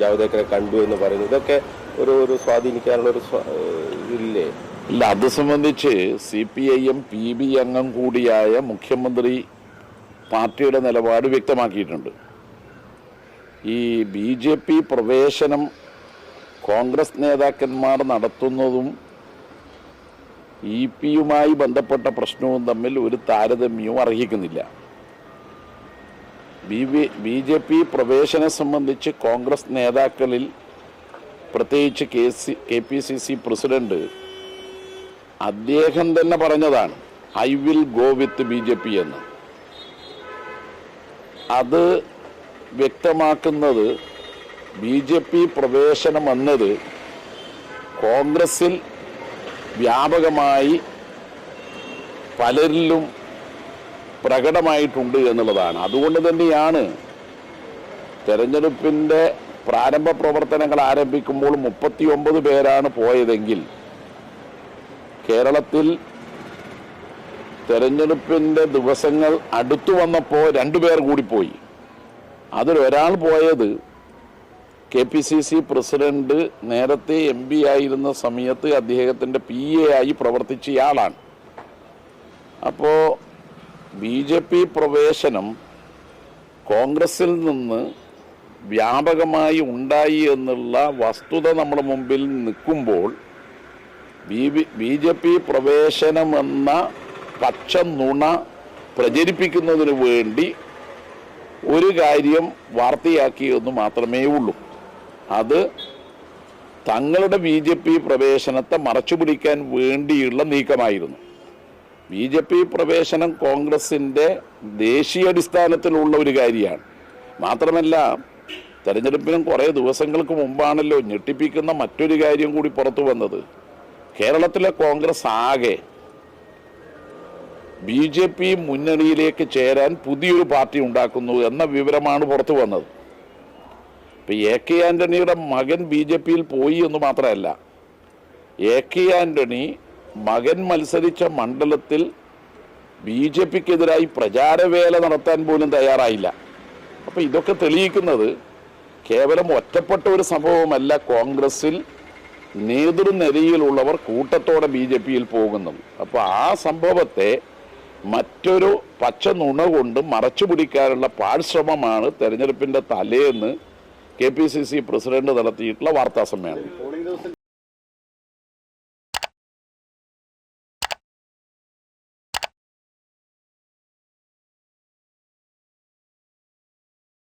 ജാവദേക്കറെ കണ്ടു എന്ന് പറയുന്നത്. ഇതൊക്കെ ഒരു ഒരു സ്വാധീനിക്കാനുള്ള ഒരു ഇല്ലേ ഇല്ല അത് സംബന്ധിച്ച് C P I M P B അംഗം കൂടിയായ മുഖ്യമന്ത്രി പാർട്ടിയുടെ നിലപാട് വ്യക്തമാക്കിയിട്ടുണ്ട്. ഈ ബി ജെ പി പ്രവേശനം കോൺഗ്രസ് നേതാക്കന്മാർ നടത്തുന്നതും ഇ പിയുമായി ബന്ധപ്പെട്ട പ്രശ്നവും തമ്മിൽ ഒരു താരതമ്യവും അർഹിക്കുന്നില്ല. ബി ബി ജെ പി പ്രവേശനം സംബന്ധിച്ച് കോൺഗ്രസ് നേതാക്കളിൽ പ്രത്യേകിച്ച് K C K P C C president അദ്ദേഹം തന്നെ പറഞ്ഞതാണ് I will go with B J P എന്ന്. അത് വ്യക്തമാക്കുന്നത് ബി ജെ പി പ്രവേശനം എന്നത് കോൺഗ്രസിൽ വ്യാപകമായി പലരിലും പ്രകടമായിട്ടുണ്ട് എന്നുള്ളതാണ്. അതുകൊണ്ട് തന്നെയാണ് തെരഞ്ഞെടുപ്പിന്റെ പ്രാരംഭ പ്രവർത്തനങ്ങൾ ആരംഭിക്കുമ്പോൾ മുപ്പത്തിയൊമ്പത് പേരാണ് പോയതെങ്കിൽ കേരളത്തിൽ തെരഞ്ഞെടുപ്പിന്റെ ദിവസങ്ങൾ അടുത്തു വന്നപ്പോൾ രണ്ടുപേർ കൂടി പോയി. അതിലൊരാൾ പോയത് K P C C president നേരത്തെ എം പി ആയിരുന്ന സമയത്ത് അദ്ദേഹത്തിന്റെ പി എ ആയി പ്രവർത്തിച്ചയാളാണ് അപ്പോൾ ബി ജെ പി പ്രവേശനം കോൺഗ്രസിൽ നിന്ന് വ്യാപകമായി ഉണ്ടായി എന്നുള്ള വസ്തുത നമ്മുടെ മുമ്പിൽ നിൽക്കുമ്പോൾ ബി ജെ പി പ്രവേശനമെന്ന പച്ച നുണ പ്രചരിപ്പിക്കുന്നതിന് വേണ്ടി ഒരു കാര്യം വാർത്തയാക്കിയെന്ന് മാത്രമേ ഉള്ളൂ. അത് തങ്ങളുടെ ബി ജെ പി പ്രവേശനത്തെ മറച്ചുപിടിക്കാൻ വേണ്ടിയുള്ള നീക്കമായിരുന്നു. ബി ജെ പി പ്രവേശനം കോൺഗ്രസിന്റെ ദേശീയാടിസ്ഥാനത്തിലുള്ള ഒരു കാര്യമാണ്. മാത്രമല്ല തെരഞ്ഞെടുപ്പിനും കുറേ ദിവസങ്ങൾക്ക് മുമ്പാണല്ലോ ഞെട്ടിപ്പിക്കുന്ന മറ്റൊരു കാര്യം കൂടി പുറത്തു വന്നത്. കേരളത്തിലെ കോൺഗ്രസ് ആകെ ബി ജെ പി മുന്നണിയിലേക്ക് ചേരാൻ പുതിയൊരു പാർട്ടി ഉണ്ടാക്കുന്നു എന്ന വിവരമാണ് പുറത്തു വന്നത്. ഇപ്പം എ കെ ആന്റണിയുടെ മകൻ ബി ജെ പിയിൽ പോയി എന്ന് മാത്രമല്ല എ കെ ആന്റണി മകൻ മത്സരിച്ച മണ്ഡലത്തിൽ ബി ജെ പിക്കെതിരായി പ്രചാരവേല നടത്താൻ പോലും തയ്യാറായില്ല. അപ്പോൾ ഇതൊക്കെ തെളിയിക്കുന്നത് കേവലം ഒറ്റപ്പെട്ട ഒരു സംഭവമല്ല കോൺഗ്രസിൽ നേതൃനിരയിലുള്ളവർ കൂട്ടത്തോടെ ബി ജെ പിയിൽ പോകുന്നത്. അപ്പോൾ ആ സംഭവത്തെ മറ്റൊരു പച്ച നുണ കൊണ്ട് മറച്ചു പിടിക്കാനുള്ള പാഴ്ശ്രമമാണ് തെരഞ്ഞെടുപ്പിന്റെ തലേന്ന് K P C C president നടത്തിയിട്ടുള്ള വാർത്താ സമ്മേളനം.